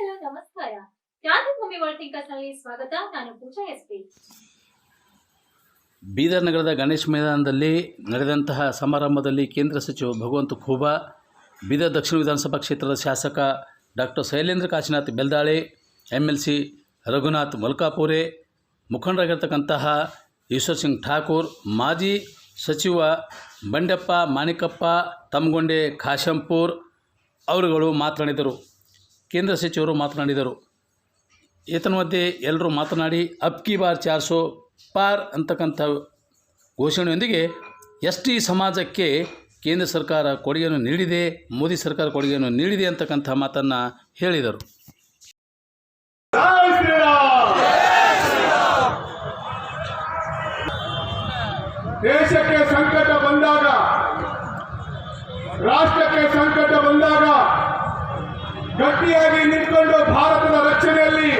ಗೆಳೆಯರ ನಮಸ್ಕಾರ. ವರ್ಲ್ಡ್ ಸ್ವಾಗತ. ನಾನು ಪೂಜಾ ಎಸ್ಪಿ ಬೀದರ್ ನಗರದ ಗಣೇಶ್ ಮೈದಾನದಲ್ಲಿ ನಡೆದಂತಹ ಸಮಾರಂಭದಲ್ಲಿ ಕೇಂದ್ರ ಸಚಿವ ಭಗವಂತ ಖೂಬಾ, ಬೀದರ್ ದಕ್ಷಿಣ ವಿಧಾನಸಭಾ ಕ್ಷೇತ್ರದ ಶಾಸಕ doctor Shailendra Kashinath Beldale M L C Raghunath Malkapure, ಮುಖಂಡರಾಗಿರ್ತಕ್ಕಂತಹ Ishwar Singh Thakur, ಮಾಜಿ ಸಚಿವ ಬಂಡೆಪ್ಪ ಮಾಣಿಕಪ್ಪ, ತಮ್ಗೊಂಡೆ ಖಾಶಂಪೂರ್ ಅವರುಗಳು ಮಾತನಾಡಿದರು. ಕೇಂದ್ರ ಸಚಿವರು ಮಾತನಾಡಿದರು. ಏತನ್ಮಧ್ಯೆ ಎಲ್ಲರೂ ಮಾತನಾಡಿ, ಅಬ್ ಕಿ ಬಾರ್ ಚಾರ್ ಸೋ ಪಾರ್ ಅಂತಕ್ಕಂಥ ಘೋಷಣೆಯೊಂದಿಗೆ ಎಸ್ ಟಿ ಸಮಾಜಕ್ಕೆ ಕೇಂದ್ರ ಸರ್ಕಾರ ಕೊಡುಗೆಯನ್ನು ನೀಡಿದೆ, ಮೋದಿ ಸರ್ಕಾರ ಕೊಡುಗೆಯನ್ನು ನೀಡಿದೆ ಅಂತಕ್ಕಂಥ ಮಾತನ್ನು ಹೇಳಿದರು. ದೇಶಕ್ಕೆ ಸಂಕಟ ಬಂದಾಗ, ರಾಷ್ಟ್ರಕ್ಕೆ ಸಂಕಟ ಬಂದಾಗ ಗಟ್ಟಿಯಾಗಿ ನಿಂತ್ಕೊಂಡು ಭಾರತದ ರಕ್ಷಣೆಯಲ್ಲಿ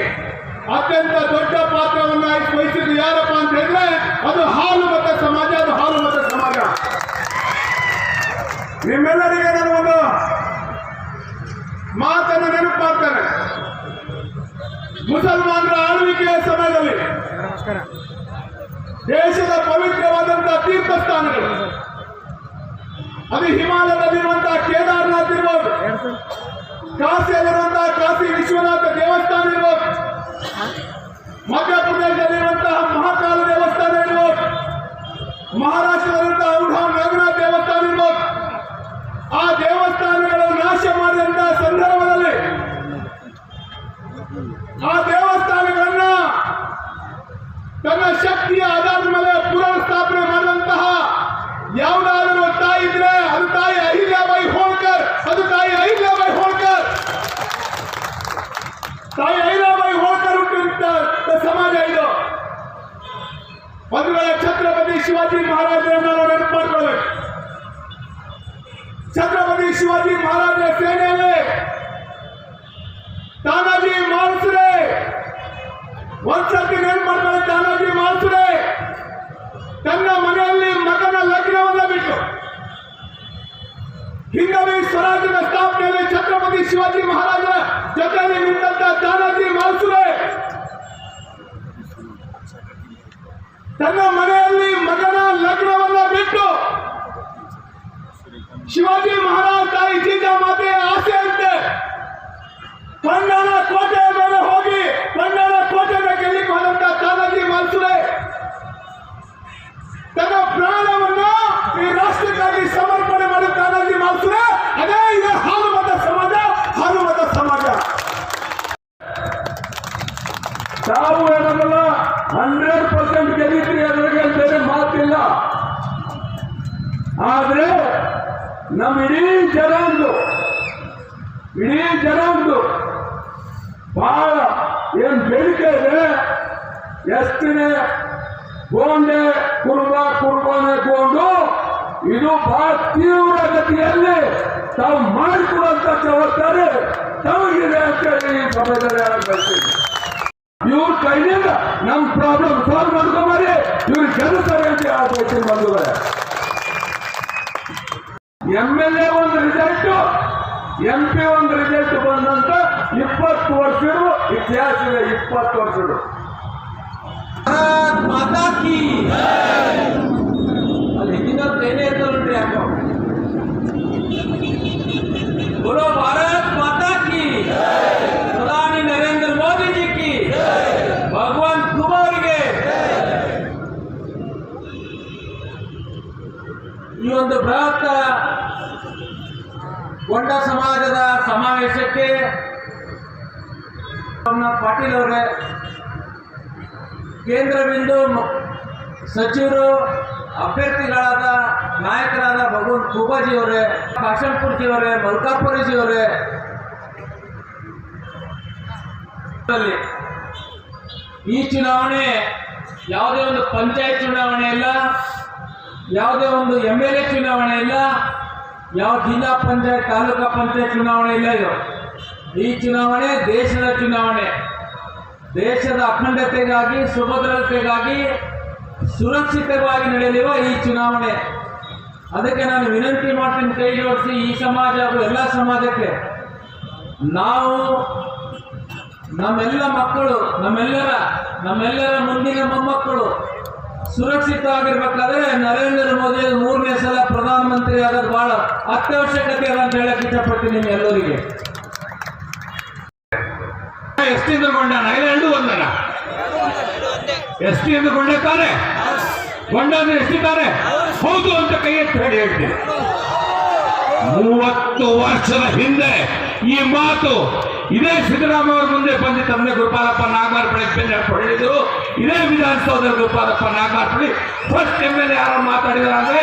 ಅತ್ಯಂತ ದೊಡ್ಡ ಪಾತ್ರವನ್ನು ವಹಿಸಿದ್ದು ಯಾರಪ್ಪ ಅಂತ ಹೇಳಿದ್ರೆ ಅದು ಹಾಲು ಮತ ಸಮಾಜ, ಅದು ಹಾಲು ಮತ ಸಮಾಜ. ನಿಮ್ಮೆಲ್ಲರಿಗೆ ನಾನು ಒಂದು ಮಾತನ್ನು ನೆನಪು ಮುಸಲ್ಮಾನರ ಆಳ್ವಿಕೆಯ ಸಮಯದಲ್ಲಿ ದೇಶದ ಪವಿತ್ರವಾದಂತಹ ತೀರ್ಥಸ್ಥಾನಗಳು. ಅದು ಹಿಮಾಲಯದಲ್ಲಿರುವಂತಹ ಕೇದಾರನಾಥ್ ಇರ್ಬೋದು. ಕಾಶಿಯಲ್ಲಿರುವಂತಹ ಕಾಶಿ ವಿಶ್ವನಾಥ ದೇವಸ್ಥಾನ ಇರ್ಬೋದು. ಒಂದ್ಸತಿ ನೆನ್ಪು ಮಾಡ್ತಾರೆ ತಾನಾಜಿ ಮಾಲ್ಸ್ರೆ ತನ್ನ ಮನೆಯಲ್ಲಿ ಮಗನ ಲಗ್ನವನ್ನ ಬಿಟ್ಟು ಹಿಂದವಿ ಸ್ವರಾಜ್ಯದ ಸ್ಥಾಪನೆಯಲ್ಲಿ ಛತ್ರಪತಿ ಶಿವಾಜಿ ಮಹಾರಾಜರ ಜೊತೆಯಲ್ಲಿ ನಿಂತ ತಾನಾಜಿ ಮಾಲ್ಸ್ರೆ ತನ್ನ ಮನೆಯಲ್ಲಿ ಮಗನ ಲಗ್ನವನ್ನ ಬಿಟ್ಟು ಶಿವಾಜಿ ಮಹಾರಾಜ್ ತಾಯಿ ಜೀಜಾ ಮಾತೆಯ ಆಸೆ ಅಂತೆ ಕನ್ನಡ ಕೋಟೆಯ ಮೇಲೆ ಹೋಗಿ ತಾನಾಜಿ ತನ್ನ ಪ್ರಾಣವನ್ನ ಈ ರಾಷ್ಟ್ರಕ್ಕಾಗಿ ಸಮರ್ಪಣೆ ಮಾಡಿ ಮಾಡ್ತಾರೆ ಅದೇ ಇದೆ ಹಾಲು ಮತ ಸಮಾಜ ಹಾಲು ಮತ ಸಮಾಜ. ತಾವು ಏನಲ್ಲ ಹಂಡ್ರೆಡ್ ಪರ್ಸೆಂಟ್ ಗೆಲ್ಲಿದ್ರಿ ಅದರಿಗೆ ಬೇರೆ ಮಾತಿಲ್ಲ. ಆದ್ರೆ ನಮ್ಮ ಇಡೀ ಜನಾಂದು ಇಡೀ ಜನಾಂದು ಬಹಳ ಏನ್ ಬೇಡಿಕೆ ಇದೆ. ಎಷ್ಟಿದೆ ಗೋಂಡೆ ಕುರುಬ ಕುರುಬನೆ ಗೋಂಡು ಇದು ಬಹಳ ತೀವ್ರ ಗತಿಯಲ್ಲಿ ತಾವು ಮಾಡಿಕೊಡುವಂತ ಜವಾಬ್ದಾರಿ ತಮಗಿದೆ ಅಂತ ಹೇಳಿ ಈ ಸಭೆಯಲ್ಲಿ ಹೇಳ್ತೀನಿ. ಇವ್ರ ಕೈನಿಂದ ನಮ್ ಪ್ರಾಬ್ಲಮ್ ಸಾಲ್ವ್ ಮಾಡ್ಕೊಂಬರಿ ಇವ್ರು ಗೆಲ್ಲಿಸ್ತಾರೆ ಅಂತ ಹೇಳ್ಬೇಕು ಬಂಧುಗಳೇ ಎಂ ಎಲ್ ಎ ಒಂದು ರಿಸಲ್ಟ್ ಎಂ ಪಿ ಒಂದು ರಿಸಲ್ಟ್ ಬಂದಂತ ಇಪ್ಪತ್ತು ವರ್ಷಗಳು ಇತಿಹಾಸ ಇದೆ ಇಪ್ಪತ್ತು ವರ್ಷರು ಭಾರತ್ ಮಾತಾ ಕಿ ಅಲ್ಲಿ ಹಿಂದಿನವ್ರು ಏನೇ ಇರ್ತಾರೆ ನೋಡ್ರಿ ಯಾಕೋ ಬರೋ ಪ್ರಧಾನಿ ನರೇಂದ್ರ ಮೋದಿಜಿ ಕಿ ಭಗವಂತ ಕುಮಾರ್ಗೆ. ಈ ಒಂದು ಬೃಹತ್ ಗೊಂಡ ಸಮಾಜದ ಸಮಾವೇಶಕ್ಕೆ ಸೋಮನಾಥ್ ಪಾಟೀಲ್ ಅವರೇ ಕೇಂದ್ರ ಬಿಂದು ಮ- ಸಚಿವರು ಅಭ್ಯರ್ಥಿಗಳಾದ ನಾಯಕರಾದ ಭಗವಂತ ಖೂಬಾಜಿ ಅವರೇ ಕಾಶಂಪುರ್ಜಿ ಅವರೇ ಜಿ ಅವರೇ ಅಲ್ಲಿ ಈ ಚುನಾವಣೆ ಯಾವುದೇ ಒಂದು ಪಂಚಾಯತ್ ಚುನಾವಣೆ ಇಲ್ಲ, ಯಾವುದೇ ಒಂದು ಎಂ ಎಲ್ ಎ ಚುನಾವಣೆ ಇಲ್ಲ, ಯಾವ ಜಿಲ್ಲಾ ಪಂಚಾಯತ್, ತಾಲೂಕಾ ಪಂಚಾಯತ್ ಚುನಾವಣೆ ಇಲ್ಲ ಇದು. ಈ ಚುನಾವಣೆ ದೇಶದ ಚುನಾವಣೆ. ದೇಶದ ಅಖಂಡತೆಗಾಗಿ, ಸುಭದ್ರತೆಗಾಗಿ ಸುರಕ್ಷಿತವಾಗಿ ನಡೆಯಲಿರುವ ಈ ಚುನಾವಣೆ. ಅದಕ್ಕೆ ನಾನು ವಿನಂತಿ ಮಾಡ್ತೀನಿ, ಕೈ ಜೋಡಿಸಿ, ಈ ಸಮಾಜ ಹಾಗೂ ಎಲ್ಲ ಸಮಾಜಕ್ಕೆ. ನಾವು ನಮ್ಮೆಲ್ಲ ಮಕ್ಕಳು, ನಮ್ಮೆಲ್ಲರ ನಮ್ಮೆಲ್ಲರ ಮುಂದಿನ ಮೊಮ್ಮಕ್ಕಳು ಸುರಕ್ಷಿತ ಆಗಿರ್ಬೇಕಾದ್ರೆ ನರೇಂದ್ರ ಮೋದಿ ಮೂರನೇ ಸಲ ಪ್ರಧಾನಮಂತ್ರಿ ಆಗೋದು ಬಹಳ ಅತ್ಯವಶ್ಯಕತೆ ಅಂತ ಹೇಳಕ್ಕೆ ಇಷ್ಟಪಡ್ತೀನಿ ನಿಮ್ಮೆಲ್ಲರಿಗೆ. ಎಸ್ ಟಿ ಗೊಂಡ ಎರಡು ಒಂದನ? ಎಸ್ ಟಿ ಗೊಂಡ ತಾನೆ? ಗೊಂಡ ಅಂದ್ರೆ ಎಷ್ಟಿದ್ದಾರೆ ಹೌದು ಅಂತ ಕೈ ಎತ್ತಿ ಹೇಳಿ ಹೇಳ್ತೀನಿ. ಮೂವತ್ತು ವರ್ಷದ ಹಿಂದೆ ಈ ಮಾತು ಇದೇ ಸಿದ್ದರಾಮಯ್ಯ ಮುಂದೆ ಬಂದು ತಂದೆ ಗೋಪಾಲಪ್ಪ ನಾಗಮಾರ್ಪಳ್ಳಿ ಬೆನ್ನ ಹೊಡೆದಿದ್ರು? ಇದೇ Vidhana Soudha Gopalappa Nagamarpalli first M L A ಯಾರು ಮಾತಾಡಿದಾರೆ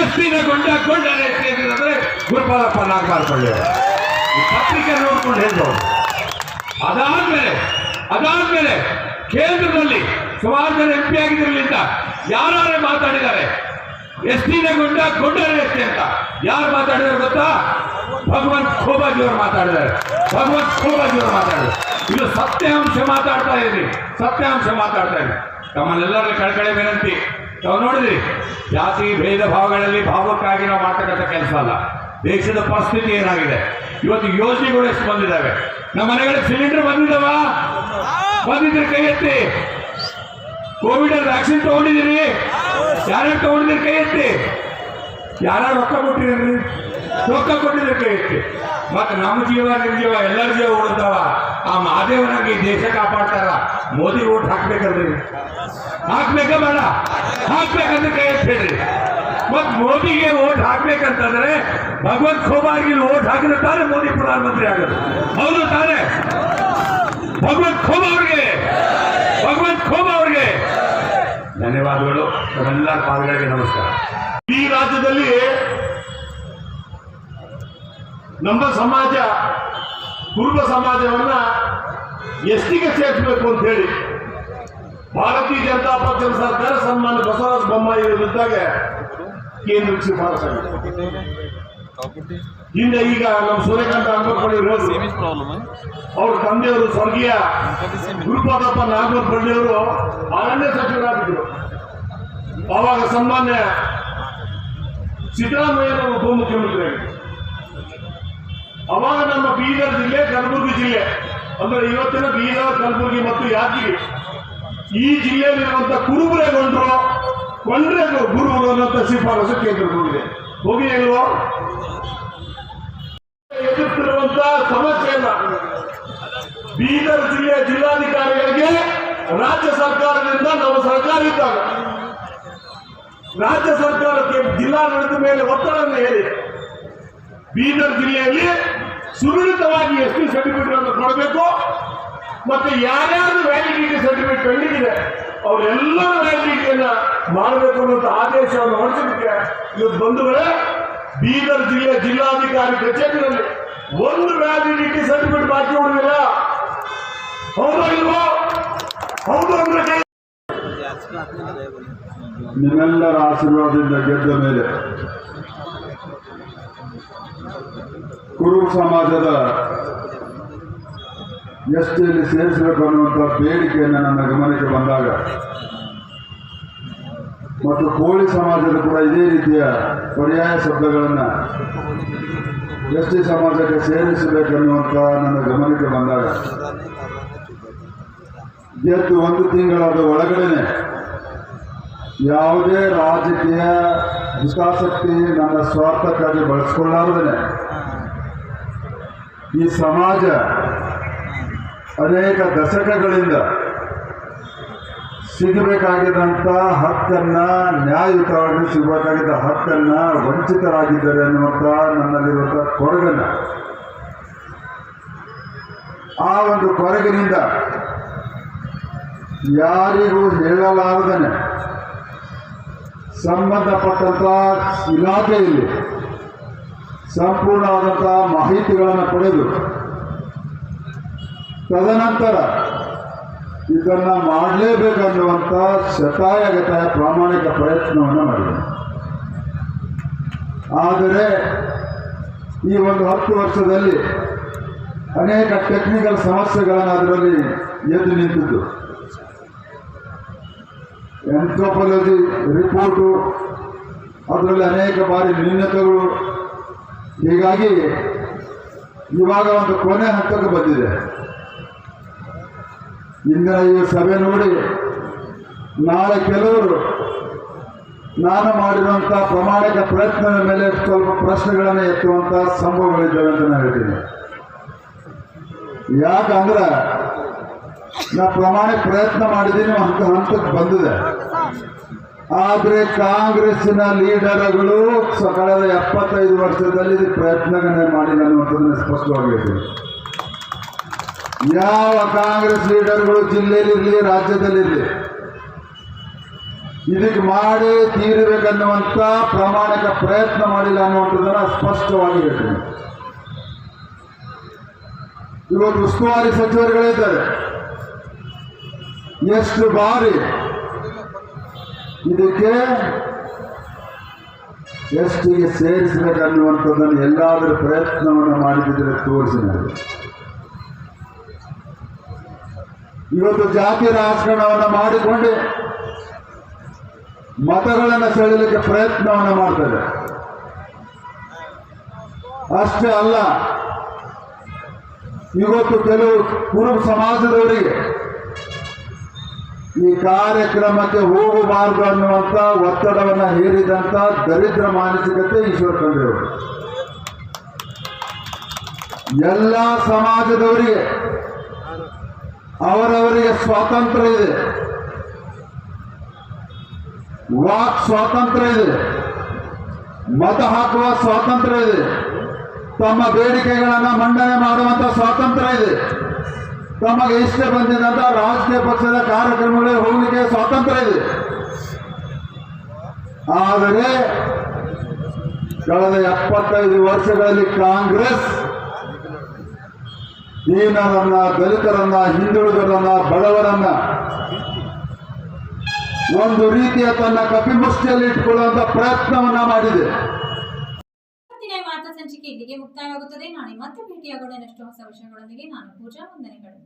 ಎಸ್ ಟಿನ ಗೊಂಡ ಗೊಂಡ ಎಸ್ ಟಿ ಅಂದ್ರೆ ಗೋಪಾಲಪ್ಪ ನಾಗಮಾರ್ಪಳ್ಳಿ ಪತ್ರಿಕೆ ನೋಡ್ಕೊಂಡು ಹೇಳ್ಬೋದು. ಅದಾದ್ಮೇಲೆ ಅದಾದ್ಮೇಲೆ ಕೇಂದ್ರದಲ್ಲಿ ಸುಮಾರು ಜನ ಎಂ ಪಿ ಯಾರೇ ಮಾತಾಡಿದ್ದಾರೆ? ಎಸ್ ಟಿನ ಗೊಂಡ ಗೊಂಡರ ಎಸ್ ಟಿ ಅಂತ ಯಾರು ಮಾತಾಡಿದಾರೆ ಗೊತ್ತಾ? ಭಗವಂತ ಖೋಬಾಜಿ ಅವರು ಮಾತಾಡಿದ್ದಾರೆ. ಭಗವಂತ ಖೋಬಾಜಿ ಅವರು ಮಾತಾಡಿದ್ದಾರೆ. ಇದು ಸತ್ಯಾಂಶ ಮಾತಾಡ್ತಾ ಇದ್ದೀನಿ. ಸತ್ಯಾಂಶ ಮಾತಾಡ್ತಾ ಇದ್ದೀನಿ. ತಮ್ಮನ್ನೆಲ್ಲರಲ್ಲಿ ಕಳ್ಕಳೆ ವಿನಂತಿ. ತಾವು ನೋಡಿದ್ರಿ, ಜಾತಿ ಭೇದ ಭಾವಗಳಲ್ಲಿ ಭಾವಕ್ಕಾಗಿ ನಾವು ಮಾಡ್ತಕ್ಕಂಥ ಕೆಲಸ ಅಲ್ಲ. ದೇಶದ ಪರಿಸ್ಥಿತಿ ಏನಾಗಿದೆ? ಇವತ್ತು ಯೋಜನೆಗಳು ಎಷ್ಟು ಬಂದಿದ್ದಾವೆ? ನಮ್ಮ ಮನೆಗಳ ಸಿಲಿಂಡರ್ ಬಂದಿದ್ದಾವ ಬಂದಿದ್ರೆ ಕೈ ಎತ್ತಿ. ಕೋವಿಡ್ ವ್ಯಾಕ್ಸಿನ್ ತಗೊಂಡಿದ್ದೀರಿ? ಯಾರ್ಯಾರು ತಗೊಂಡಿದ್ದೀರಿ ಕೈ ಎತ್ತಿ? ಯಾರ್ಯಾರು ರೊಕ್ಕ ಕೊಟ್ಟಿದ್ದೀರಿ? ರೊಕ್ಕ ಕೊಟ್ಟಿದ್ರೆ ಕೈ ಎತ್ತಿ. ಮತ್ತೆ ನಮ್ಮ ಜೀವ ನಿಮ್ಮ ಜೀವ, ಎಲ್ಲರ ಜೀವ ಉಳಿತಾವ ಆ ಮಹಾದೇವನಾಗಿ ದೇಶ ಕಾಪಾಡ್ತಾರ. ಮೋದಿ ಓಟ್ ಹಾಕ್ಬೇಕಲ್ರಿ ಹಾಕ್ಬೇಕ ಬೇಡ. ಹಾಕ್ಬೇಕಂದ್ರೆ ಕೈ ಎತ್ತಿ ಹೇಳ್ರಿ ಮತ್ ಮೋದಿಗೆ ಓಟ್ ಹಾಕ್ಬೇಕಂತಂದ್ರೆ ಭಗವಂತ ಖೋಬಾರ್ಗೆ ಓಟ್ ಹಾಕಿದ್ರೆ ತಾನೇ ಮೋದಿ ಪ್ರಧಾನಮಂತ್ರಿ ಆಗೋದು ಹೌದು ತಾನೇ? ಭಗವಂತ ಖೋಬ ಅವ್ರಿಗೆ. ಭಗವಂತ ಖೋಬ ಅವ್ರಿಗೆ. ಧನ್ಯವಾದಗಳು. ನಮ್ಮೆಲ್ಲ ಪಾದಗಳಿಗೆ ನಮಸ್ಕಾರ. ಈ ರಾಜ್ಯದಲ್ಲಿ ನಮ್ಮ ಸಮಾಜ, ಕುರುಬ ಸಮಾಜವನ್ನ ಎಷ್ಟಿಗೆ ಸೇರಿಸಬೇಕು ಅಂತ ಹೇಳಿ, ಭಾರತೀಯ ಜನತಾ ಪಕ್ಷದ ಸರ್ಕಾರ ಸನ್ಮಾನ್ಯ ಬಸವರಾಜ ಬೊಮ್ಮಾಯಿ ವಿರುದ್ಧಾಗ ಕೇಂದ್ರಕ್ಕೆ ಶಿಫಾರಸು ಹಿಂದೆ ಈಗ ನಮ್ಮ ಸೂರ್ಯಕಾಂತ ಅಂಬರ್ಪಳ್ಳಿ ರೋಡ್ ಅವ್ರ ತಂದೆಯವರು ಸ್ವರ್ಗೀಯ ಗುರುಪಾದಪ್ಪ ನಾಗಪಳ್ಳಿ ಅವರು ಅರಣ್ಯ ಸಚಿವರಾಗಿದ್ದರು ಆವಾಗ ಸನ್ಮಾನ್ಯ ಸಿದ್ದರಾಮಯ್ಯನವರು ಉಪಮುಖ್ಯಮಂತ್ರಿ ಅವಾಗ ನಮ್ಮ ಬೀದರ್ ಜಿಲ್ಲೆ ಕಲಬುರಗಿ ಜಿಲ್ಲೆ. ಅಂದ್ರೆ ಇವತ್ತಿನ ಬೀದರ್ ಕಲಬುರಗಿ ಮತ್ತು ಯಾದಗಿರಿ. ಈ ಜಿಲ್ಲೆಯಲ್ಲಿರುವಂತಹ ಕುರುಬರೇಗೊಂಡ್ರು ಕೊಂಡ್ರೆ ಗುರುಗಳು ಅನ್ನೋಂಥ ಶಿಫಾರಸು ಕೇಂದ್ರಗಳಿದೆ ಹೋಗಿದೆ ಇಲ್ವೋ ಸಮಸ್ಯೆ ಇಲ್ಲ. ಬೀದರ್ ಜಿಲ್ಲೆಯ ಜಿಲ್ಲಾಧಿಕಾರಿಗಳಿಗೆ ರಾಜ್ಯ ಸರ್ಕಾರದಿಂದ ನಮ್ಮ ಸರ್ಕಾರ ಇದ್ದಾಗ ರಾಜ್ಯ ಸರ್ಕಾರಕ್ಕೆ ಜಿಲ್ಲಾಡಳಿತ ಮೇಲೆ ಒತ್ತಡವನ್ನು ಹೇಳಿ ಬೀದರ್ ಜಿಲ್ಲೆಯಲ್ಲಿ ಸುರಳಿತವಾಗಿ ಎಸ್ ಟಿ ಸರ್ಟಿಫಿಕೇಟ್ ಅನ್ನು ಕೊಡಬೇಕು. ಮತ್ತೆ ಯಾರ್ಯಾರು ವ್ಯಾಲಿಡಿಟಿ ಸರ್ಟಿಫಿಕೇಟ್ ಪೆಂಡಿಂಗ್ ಇದೆ ಅವರೆಲ್ಲರ ವ್ಯಾಲಿಡಿಟಿಯನ್ನ ಮಾಡಬೇಕು ಅನ್ನುವಂತ ಆದೇಶವನ್ನು ಹೊರಡಿಸಲಿಕ್ಕೆ ಇವತ್ತು ಬಂಧುಗಳೇ, ಬೀದರ್ ಜಿಲ್ಲೆ ಜಿಲ್ಲಾಧಿಕಾರಿ ಕಚೇರಿಯಲ್ಲಿ ಒಂದು ವ್ಯಾಲಿಡಿಟಿ ಸರ್ಟಿಫಿಕೇಟ್ ಬಾಕಿ ಉಳಿದಿಲ್ಲ. ಹೌದೋ ಇಲ್ವೋ? ಹೌದು ಅಂದ್ರೆ ನಿಮ್ಮೆಲ್ಲರ ಆಶೀರ್ವಾದದಿಂದ ಗೆದ್ದ ಮೇಲೆ ಕುರುಬ ಸಮಾಜದ ಎಸ್ಟಿಯಲ್ಲಿ ಸೇರಿಸಬೇಕು ಅನ್ನುವಂಥ ಬೇಡಿಕೆಯನ್ನು ನನ್ನ ಗಮನಕ್ಕೆ ಬಂದಾಗ ಮತ್ತು ಕೋಳಿ ಸಮಾಜದ ಕೂಡ ಇದೇ ರೀತಿಯ ಪರ್ಯಾಯ ಶಬ್ದಗಳನ್ನು ಎಸ್ ಟಿ ಸಮಾಜಕ್ಕೆ ಸೇರಿಸಬೇಕನ್ನುವಂಥ ನನ್ನ ಗಮನಕ್ಕೆ ಬಂದಾಗ ಗೆದ್ದು ಒಂದು ತಿಂಗಳಾದ ಒಳಗಡೆನೆ ಯಾವುದೇ ರಾಜಕೀಯ ಹಿತಾಸಕ್ತಿ ನನ್ನ ಸ್ವಾರ್ಥಕ್ಕಾಗಿ ಬಳಸ್ಕೊಳ್ಳಾರ್ದೇನೆ. ಈ ಸಮಾಜ ಅನೇಕ ದಶಕಗಳಿಂದ ಸಿಗಬೇಕಾಗಿದ್ದಂಥ ಹಕ್ಕನ್ನ ನ್ಯಾಯಯುತವಾಗಿ ಸಿಗಬೇಕಾಗಿದ್ದ ಹಕ್ಕನ್ನ ವಂಚಿತರಾಗಿದ್ದಾರೆ ಅನ್ನುವಂಥ ನನ್ನಲ್ಲಿರುವಂಥ ಕೊರಗನ್ನ. ಆ ಒಂದು ಕೊರಗಿನಿಂದ ಯಾರಿಗೂ ಹೇಳಲಾರದನೆ ಸಂಬಂಧಪಟ್ಟಂಥ ಇಲಾಖೆಯಲ್ಲಿ ಸಂಪೂರ್ಣವಾದಂಥ ಮಾಹಿತಿಗಳನ್ನು ಪಡೆದು ತದನಂತರ ಇದನ್ನು ಮಾಡಲೇಬೇಕನ್ನುವಂಥ ಶತಾಯಗತಾಯ ಪ್ರಾಮಾಣಿಕ ಪ್ರಯತ್ನವನ್ನು ಮಾಡಿದೆ. ಆದರೆ ಈ ಒಂದು ಹತ್ತು ವರ್ಷದಲ್ಲಿ ಅನೇಕ ಟೆಕ್ನಿಕಲ್ ಸಮಸ್ಯೆಗಳನ್ನು ಅದರಲ್ಲಿ ಎದ್ದು ನಿಂತಿದ್ದು. ಎಂಥೋಪಲಜಿ ರಿಪೋರ್ಟು ಅದರಲ್ಲಿ ಅನೇಕ ಬಾರಿ ನ್ಯೂನತೆಗಳು. ಹೀಗಾಗಿ ಇವಾಗ ಒಂದು ಕೊನೆ ಹಂತಕ್ಕೆ ಬಂದಿದೆ. ಇಂದಿನ ಈ ಸಭೆ ನೋಡಿ ನಾಳೆ ಕೆಲವರು ನಾನು ಮಾಡಿರುವಂಥ ಪ್ರಾಮಾಣಿಕ ಪ್ರಯತ್ನದ ಮೇಲೆ ಸ್ವಲ್ಪ ಪ್ರಶ್ನೆಗಳನ್ನು ಎತ್ತುವಂಥ ಸಂಭವಗಳಿದ್ದಾವೆ ಅಂತ ನಾನು ಹೇಳ್ತೀನಿ. ಯಾಕಂದ್ರೆ ನಾ ಪ್ರಾಮಾಣಿಕ ಪ್ರಯತ್ನ ಮಾಡಿದ್ದೀನಿ ಅಂತ ಹಂತಕ್ಕೆ ಬಂದಿದೆ. ಆದರೆ ಕಾಂಗ್ರೆಸ್ಸಿನ ಲೀಡರ್ಗಳು ಕಳೆದ ಎಪ್ಪತ್ತೈದು ವರ್ಷದಲ್ಲಿ ಪ್ರಯತ್ನಗಳನ್ನೇ ಮಾಡಿಲ್ಲ ಅನ್ನುವಂಥದ್ದನ್ನು ಸ್ಪಷ್ಟವಾಗಿ ಹೇಳ್ತೀನಿ. ಯಾವ ಕಾಂಗ್ರೆಸ್ ಲೀಡರ್ಗಳು ಜಿಲ್ಲೆಯಲ್ಲಿರಲಿ, ರಾಜ್ಯದಲ್ಲಿರಲಿ ಇದಕ್ಕೆ ಮಾಡಿ ತೀರಬೇಕನ್ನುವಂಥ ಪ್ರಾಮಾಣಿಕ ಪ್ರಯತ್ನ ಮಾಡಿಲ್ಲ ಅನ್ನುವಂಥದ್ದನ್ನ ಸ್ಪಷ್ಟವಾಗಿ ಹೇಳ್ತೀನಿ. ಇವತ್ತು ಉಸ್ತುವಾರಿ ಸಚಿವರುಗಳಿದ್ದಾರೆ ಎಷ್ಟು ಬಾರಿ ಇದಕ್ಕೆ ಎಷ್ಟಿಗೆ ಸೇರಿಸಬೇಕನ್ನುವಂಥದ್ದನ್ನು ಎಲ್ಲಾದರೂ ಪ್ರಯತ್ನವನ್ನು ಮಾಡಿದ್ರೆ ತೋರಿಸಿ ಇವತ್ತು ಜಾತಿ ರಾಜಕಾರಣವನ್ನು ಮಾಡಿಕೊಂಡು ಮತಗಳನ್ನು ಸೆಳೆಯಲಿಕ್ಕೆ ಪ್ರಯತ್ನವನ್ನು ಮಾಡ್ತಾರೆ ಅಷ್ಟೇ ಅಲ್ಲ, ಇವತ್ತು ಕೆಲವು ಕುರುಬ ಸಮಾಜದವರಿಗೆ ಈ ಕಾರ್ಯಕ್ರಮಕ್ಕೆ ಹೋಗಬಾರದು ಅನ್ನುವಂಥ ಒತ್ತಡವನ್ನು ಹೇರಿದಂಥ ದರಿದ್ರ ಮಾನಸಿಕತೆ ಈಶ್ವರ ಖಂಡ್ರೆ ಎಲ್ಲ ಸಮಾಜದವರಿಗೆ ಅವರವರಿಗೆ ಸ್ವಾತಂತ್ರ್ಯ ಇದೆ. ವಾಕ್ ಸ್ವಾತಂತ್ರ್ಯ ಇದೆ. ಮತ ಹಾಕುವ ಸ್ವಾತಂತ್ರ್ಯ ಇದೆ. ತಮ್ಮ ಬೇಡಿಕೆಗಳನ್ನು ಮಂಡನೆ ಮಾಡುವಂಥ ಸ್ವಾತಂತ್ರ್ಯ ಇದೆ. ತಮಗೆ ಇಷ್ಟ ಬಂದಿದ್ದಂಥ ರಾಜಕೀಯ ಪಕ್ಷದ ಕಾರ್ಯಕ್ರಮಗಳಿಗೆ ಹೋಗಲಿಕ್ಕೆ ಸ್ವಾತಂತ್ರ್ಯ ಇದೆ. ಆದರೆ, ಕಳೆದ ಎಪ್ಪತ್ತೈದು ವರ್ಷಗಳಲ್ಲಿ ಕಾಂಗ್ರೆಸ್ ದೀನರನ್ನ, ದಲಿತರನ್ನ ಹಿಂದುಳಿದರನ್ನ ಬಡವರನ್ನ ಒಂದು ರೀತಿಯ ತನ್ನ ಕಪಿಮುಷ್ಟಿಯಲ್ಲಿ ಇಟ್ಟುಕೊಳ್ಳುವಂತ ಪ್ರಯತ್ನವನ್ನ ಮಾಡಿದೆ. ವಾರ್ತಾ ಸಂಚಿಕೆ ಇಲ್ಲಿಗೆ ಮುಕ್ತಾಯವಾಗುತ್ತದೆ. ನಾಳೆ ಮತ್ತೆ ಭೇಟಿಯಾಗೋಣ. ಹೊಸ ವಿಷಯಗಳೊಂದಿಗೆ ನಾನು ಪೂಜಾ ವಂದನೆಗಳು.